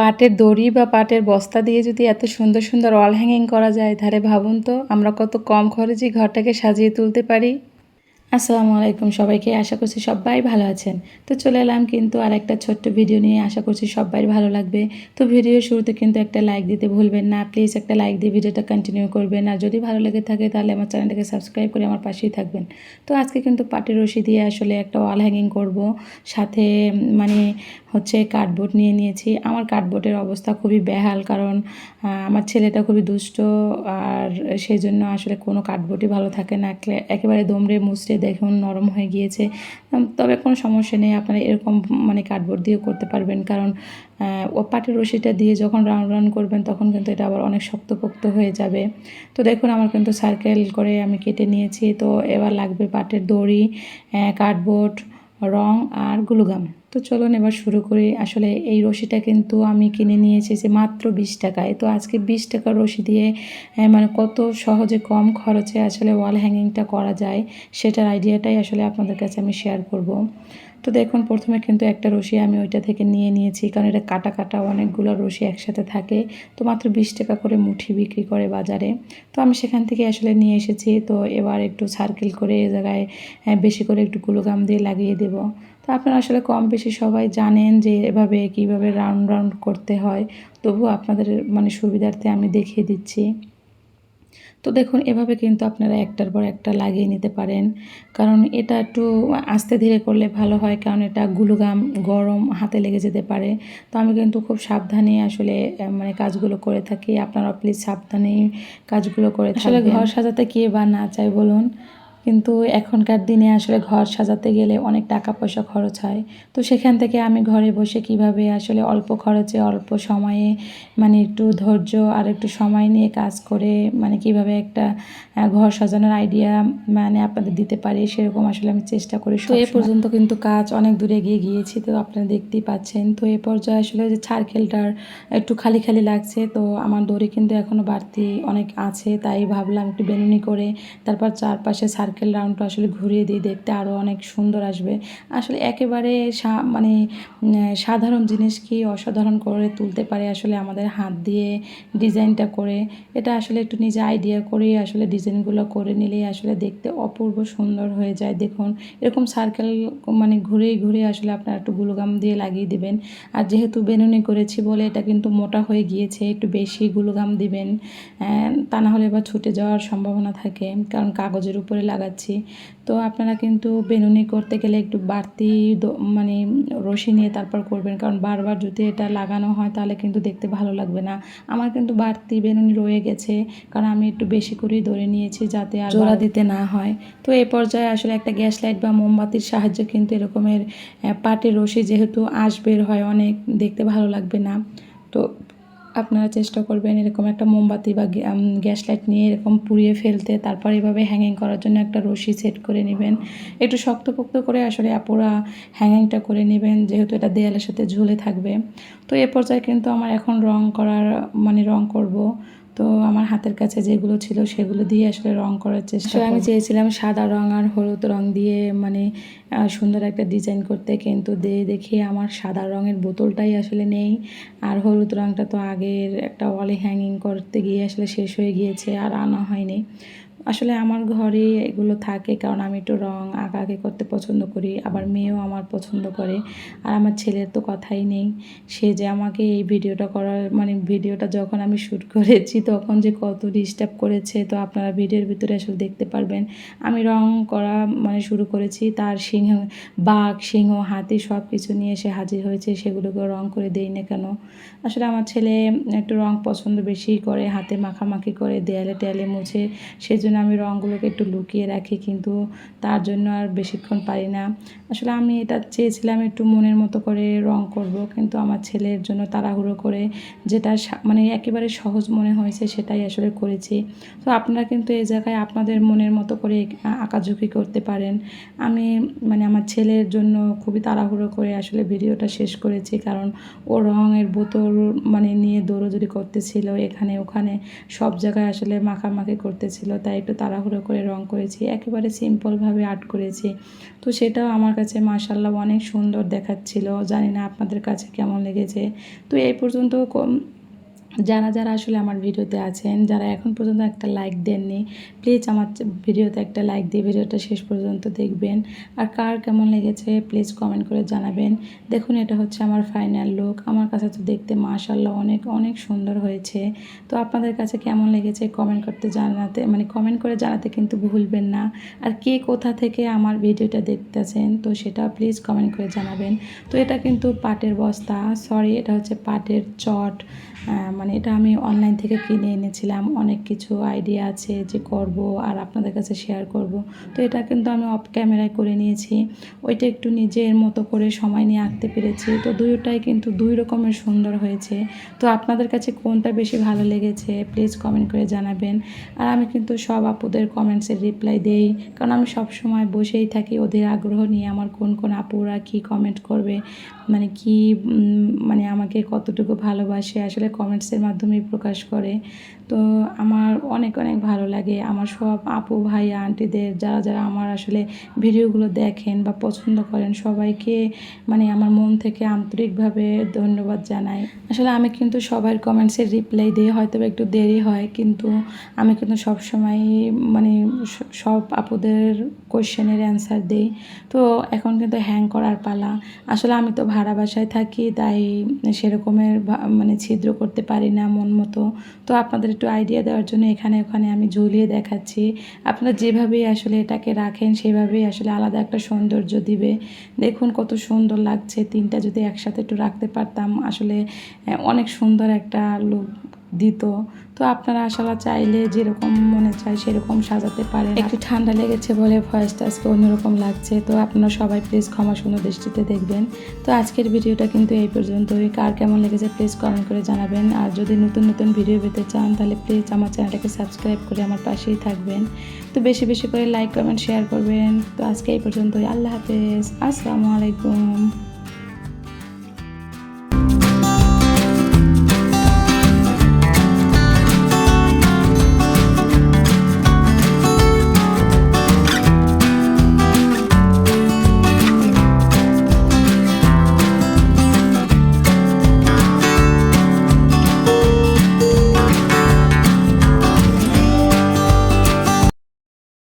পাটের দড়ি বা পাটের বস্তা দিয়ে যদি এত সুন্দর সুন্দর ওয়াল হ্যাঙ্গিং করা যায়, তাহলে ভাবুন তো আমরা কত কম খরচে ঘরটাকে সাজিয়ে তুলতে পারি। আসসালামু আলাইকুম সবাইকে, আশা করছি সবাই ভালো আছেন। তো চলে এলাম কিন্তু আর একটা ছোট্ট ভিডিও নিয়ে, আশা করছি সবাই ভালো লাগবে। তো ভিডিও শুরুতে কিন্তু একটা লাইক দিতে ভুলবেন না প্লিজ একটা লাইক দিয়ে ভিডিওটা কন্টিনিউ করবেন। আর যদি ভালো লেগে থাকে, তাহলে আমার চ্যানেলটাকে সাবস্ক্রাইব করে আমার পাশেই থাকবেন। তো আজকে কিন্তু পাটের রশি দিয়ে আসলে একটা ওয়াল হ্যাঙ্গিং করব। সাথে মানে হচ্ছে কার্ডবোর্ড নিয়ে নিয়েছি। আমার কার্ডবোর্ডের অবস্থা খুবই বেহাল কারণ আমার ছেলেটা খুবই দুষ্ট আর সেই জন্য আসলে কোনো কার্ডবোর্ডই ভালো থাকে না। একেবারে দমড়ে মুচড়ে দেখুন নরম হয়ে গিয়েছে। তবে কোনো সমস্যা নেই, আপনারা এরকম মানে কার্ডবোর্ড দিয়েও করতে পারবেন কারণ ও পাটের রশিটা দিয়ে যখন রাউন্ড রাউন্ড করবেন তখন কিন্তু এটা আবার অনেক শক্তপোক্ত হয়ে যাবে। তো দেখুন আমার কিন্তু সার্কেল করে আমি কেটে নিয়েছি। তো এবার লাগবে পাটের দড়ি কার্ডবোর্ড রং আর গুলুগাম। তো চলুন এবার শুরু করি। আসলে এই রশিটা কিন্তু আমি কিনে নিয়েছি যে মাত্র বিশ টাকায়। তো আজকে বিশ টাকার রশি দিয়ে আহ, মানে কত সহজে কম খরচে আসলে ওয়াল হ্যাঙ্গিংটা করা যায় সেটার আইডিয়াটাই আসলে আপনাদের কাছে আমি শেয়ার করব। তো দেখুন, প্রথমে কিন্তু একটা রশি আমি ওইটা থেকে নিয়ে নিয়েছি, কারণ এটা কাটা কাটা অনেকগুলো রশি একসাথে থাকে। তো মাত্র বিশ টাকা করে মুঠি বিক্রি করে বাজারে। তো আমি সেখান থেকে আসলে নিয়ে এসেছি, তো এবার একটু সার্কেল করে এ জায়গায় বেশি করে একটু গুলোগাম দিয়ে লাগিয়ে দেব। তো আপনারা আসলে কম বেশি সবাই জানেন যে এভাবে কীভাবে রাউন্ড রাউন্ড করতে হয়। তবু আপনাদের মানে সুবিধার্থে আমি দেখিয়ে দিচ্ছি। তো দেখুন এভাবে কিন্তু আপনারা একটার পর একটা লাগিয়ে নিতে পারেন। কারণ এটা একটু আস্তে ধীরে করলে ভালো হয় কারণ এটা গুলুগাম গরম হাতে লেগে যেতে পারে। তো আমি কিন্তু খুব সাবধানে আসলে মানে কাজগুলো করে থাকি। আপনারা প্লিজ সাবধানেই কাজগুলো করে আসলে ঘর সাজাতে কে বা না চাই বলুন? কিন্তু এখনকার দিনে আসলে ঘর সাজাতে গেলে অনেক টাকা পয়সা খরচ হয়। তো সেখান থেকে আমি ঘরে বসে কীভাবে আসলে অল্প খরচে অল্প সময়ে মানে একটু ধৈর্য আর একটু সময় নিয়ে কাজ করে মানে কীভাবে একটা ঘর সাজানোর আইডিয়া মানে আপনাদের দিতে পারি সেরকম আসলে আমি চেষ্টা করি তো এ পর্যন্ত কিন্তু কাজ অনেক দূরে এগিয়ে গিয়েছি তো আপনারা দেখতেই পাচ্ছেন। তো এ পর্যায়ে আসলে যে সার্কেলটার একটু খালি খালি লাগছে তো আমার দড়ি কিন্তু এখনও বাড়তি অনেক আছে তাই ভাবলাম একটু বেনুনি করে তারপর চারপাশে সার্কেল রাউন্ডটা আসলে ঘুরিয়ে দিই, দেখতে আরও অনেক সুন্দর আসবে। আসলে একেবারে মানে সাধারণ জিনিস কি অসাধারণ করে তুলতে পারে আসলে আমাদের হাত দিয়ে ডিজাইনটা করে। এটা আসলে একটু নিজে আইডিয়া করেই আসলে ডিজাইনগুলো করে নিলেই আসলে দেখতে অপূর্ব সুন্দর হয়ে যায়। দেখুন, এরকম সার্কেল মানে ঘুরেই ঘুরে আসলে আপনারা একটু গুলুগাম দিয়ে লাগিয়ে দিবেন। আর যেহেতু বেনুনি করেছি বলে এটা কিন্তু মোটা হয়ে গিয়েছে, একটু বেশি গুলুগাম দিবেন। তা না হলে বা ছুটে যাওয়ার সম্ভাবনা থাকে, কারণ কাগজের উপরে লাগাচ্ছি। তো আপনারা কিন্তু বেনুনি করতে গেলে একটু বাড়তি মানে রশি নিয়ে তারপর করবেন। কারণ বারবার যদি এটা লাগানো হয় তাহলে কিন্তু দেখতে ভালো লাগবে না। আমার কিন্তু বাড়তি বেনুনি রয়ে গেছে। কারণ আমি একটু বেশি করেই ধরে নিয়েছি যাতে আর জোড়া দিতে না হয়। তো এই পর্যায়ে আসলে একটা গ্যাস লাইট বা মোমবাতির সাহায্যে কিন্তু এরকমের পাটের রশি যেহেতু আঁশ বের হয় অনেক দেখতে ভালো লাগবে না। আপনারা চেষ্টা করবেন এরকম একটা মোমবাতি বা গ্যা- গ্যাস লাইট নিয়ে এরকম পুড়িয়ে ফেলতে, তারপর এভাবে হ্যাঙ্গিং করার জন্য একটা রশি সেট করে নেবেন। একটু শক্তপোক্ত করে আসলে আপুরা হ্যাঙ্গিংটা করে নেবেন, যেহেতু এটা দেয়ালের সাথে ঝুলে থাকবে। তো এ পর্যায়ে কিন্তু আমার এখন রং করার মানে রং করব। তো আমার হাতের কাছে যেগুলো ছিল সেগুলো দিয়ে আসলে রং করার চেষ্টা আমি চেয়েছিলাম সাদা রং আর হলুদ রং দিয়ে মানে সুন্দর একটা ডিজাইন করতে কিন্তু দিয়ে দেখি আমার সাদা রঙের বোতলটাই আসলে নেই। আর হলুদ রংটা তো আগের একটা ওয়ালে হ্যাঙ্গিং করতে গিয়ে আসলে শেষ হয়ে গিয়েছে আর আনা হয়নি। আসলে আমার ঘরে এগুলো থাকে কারণ আমি একটু রং আঁকাআঁকি করতে পছন্দ করি, আবার মেয়েও আমার পছন্দ করে, আর আমার ছেলের তো কথাই নেই। সে যে আমাকে এই ভিডিওটা করার মানে ভিডিওটা যখন আমি শ্যুট করেছি, তখন যে কত ডিস্টার্ব করেছে, তো আপনারা ভিডিওর ভিতরে আসলে দেখতে পারবেন। আমি রং করা মানে শুরু করেছি, তার সিংহ, বাঘ, সিংহ, হাতি সব কিছু নিয়ে এসে হাজির হয়েছে সেগুলোকে রং করে দেই না কেন? আসলে আমার ছেলে একটু রং পছন্দ বেশি করে, হাতে মাখামাখি করে দেয়ালে টেয়ালে মুছে সেই জন্য আমি রঙগুলোকে একটু লুকিয়ে রাখি, কিন্তু তার জন্য আর বেশিক্ষণ পারি না। আসলে আমি এটা চেয়েছিলাম একটু মনের মতো করে রং করব, কিন্তু আমার ছেলের জন্য তাড়াহুড়ো করে যেটা মানে একেবারে সহজ মনে হয়েছে সেটাই আসলে করেছি। তো আপনারা কিন্তু এই জায়গায় আপনাদের মনের মতো করে আঁকাঝুঁকি করতে পারেন। আমি মানে আমার ছেলের জন্য খুবই তাড়াহুড়ো করে আসলে ভিডিওটা শেষ করেছি, কারণ ও রঙের বোতল মানে নিয়ে দৌড়োদৌড়ি করতেছিল, এখানে ওখানে সব জায়গায় আসলে মাখামাখি করতেছিল, তাই একটু তাড়াহুড়ো করে রং করেছি, একেবারে সিম্পলভাবে আর্ট করেছি। তো সেটাও আমার কাছে মার্শাল্লাহ অনেক সুন্দর দেখাচ্ছিল। জানি না আপনাদের কাছে কেমন লেগেছে। তো এই পর্যন্ত যারা যারা আসলে আমার ভিডিওতে আছেন, যারা এখন পর্যন্ত একটা লাইক দেননি প্লিজ আমার ভিডিওতে একটা লাইক দিয়ে ভিডিওটা শেষ পর্যন্ত দেখবেন। আর কার কেমন লেগেছে প্লিজ কমেন্ট করে জানাবেন। দেখুন, এটা হচ্ছে আমার ফাইনাল লুক আমার কাছে তো দেখতে মাশাল্লাহ অনেক অনেক সুন্দর হয়েছে। তো আপনাদের কাছে কেমন লেগেছে কমেন্ট করতে জানাতে মানে কমেন্ট করে জানাতে কিন্তু ভুলবেন না। আর কে কোথা থেকে আমার ভিডিওটা দেখতেছেন, তো সেটা প্লিজ কমেন্ট করে জানাবেন। তো এটা কিন্তু পাটের বস্তা সরি এটা হচ্ছে পাটের চট মানে এটা আমি অনলাইন থেকে কিনে এনেছিলাম। অনেক কিছু আইডিয়া আছে যে করব আর আপনাদের কাছে শেয়ার করব। তো এটা কিন্তু আমি অফ ক্যামেরায় করে নিয়েছি। ওইটা একটু নিজের মতো করে সময় নিয়ে আঁকতে পেরেছি। তো দুইটাই কিন্তু দুই রকমের সুন্দর হয়েছে। তো আপনাদের কাছে কোনটা বেশি ভালো লেগেছে প্লিজ কমেন্ট করে জানাবেন। আর আমি কিন্তু সব আপুদের কমেন্টসের রিপ্লাই দেই। কারণ আমি সব সময় বসেই থাকি ওদের আগ্রহ নিয়ে আমার কোন কোন আপুরা কি কমেন্ট করবে মানে কি মানে আমাকে কতটুকু ভালোবাসে। আসলে কমেন্টসের মাধ্যমেই প্রকাশ করে। তো আমার অনেক অনেক ভালো লাগে। আমার সব আপু, ভাই, আন্টিদের যারা যারা আমার আসলে ভিডিওগুলো দেখেন বা পছন্দ করেন, সবাইকে মানে আমার মন থেকে আন্তরিকভাবে ধন্যবাদ জানাই। আসলে আমি কিন্তু সবার কমেন্টসের রিপ্লাই দিই হয়তো একটু দেরি হয়, কিন্তু আমি কিন্তু সবসময় মানে সব আপুদের কোশ্চেনের অ্যান্সার দিই। তো এখন কিন্তু হ্যাং করার পালা। আসলে আমি তো ভাড়া বাসায় থাকি, তাই সেরকমের মানে ছিদ্র করতে পারি না মন মতো। তো আপনাদের একটু আইডিয়া দেওয়ার জন্য এখানে ওখানে আমি ঝুলিয়ে দেখাচ্ছি। আপনারা যেভাবেই আসলে এটাকে রাখেন, সেভাবেই আসলে আলাদা একটা সৌন্দর্য দিবে। দেখুন কত সুন্দর লাগছে, তিনটা যদি একসাথে একটু রাখতে পারতাম আসলে অনেক সুন্দর একটা লুক দিত। তো আপনারা আসলে চাইলে যেরকম মনে চায় সেরকম সাজাতে পারেন। একটু ঠান্ডা লেগেছে বলে ভয়েসটা আজকে অন্যরকম লাগছে। তো আপনারা সবাই প্লিজ ক্ষমা সুন্দর দৃষ্টিতে দেখবেন। তো আজকের ভিডিওটা কিন্তু এই পর্যন্তই। কার কেমন লেগেছে প্লিজ কমেন্ট করে জানাবেন। আর যদি নতুন নতুন ভিডিও পেতে চান, তাহলে প্লিজ আমার চ্যানেলটাকে সাবস্ক্রাইব করে আমার পাশেই থাকবেন। তো বেশি বেশি করে লাইক কমেন্ট শেয়ার করবেন। তো আজকে এই পর্যন্তই। আল্লাহ হাফেজ। আসসালামু আলাইকুম।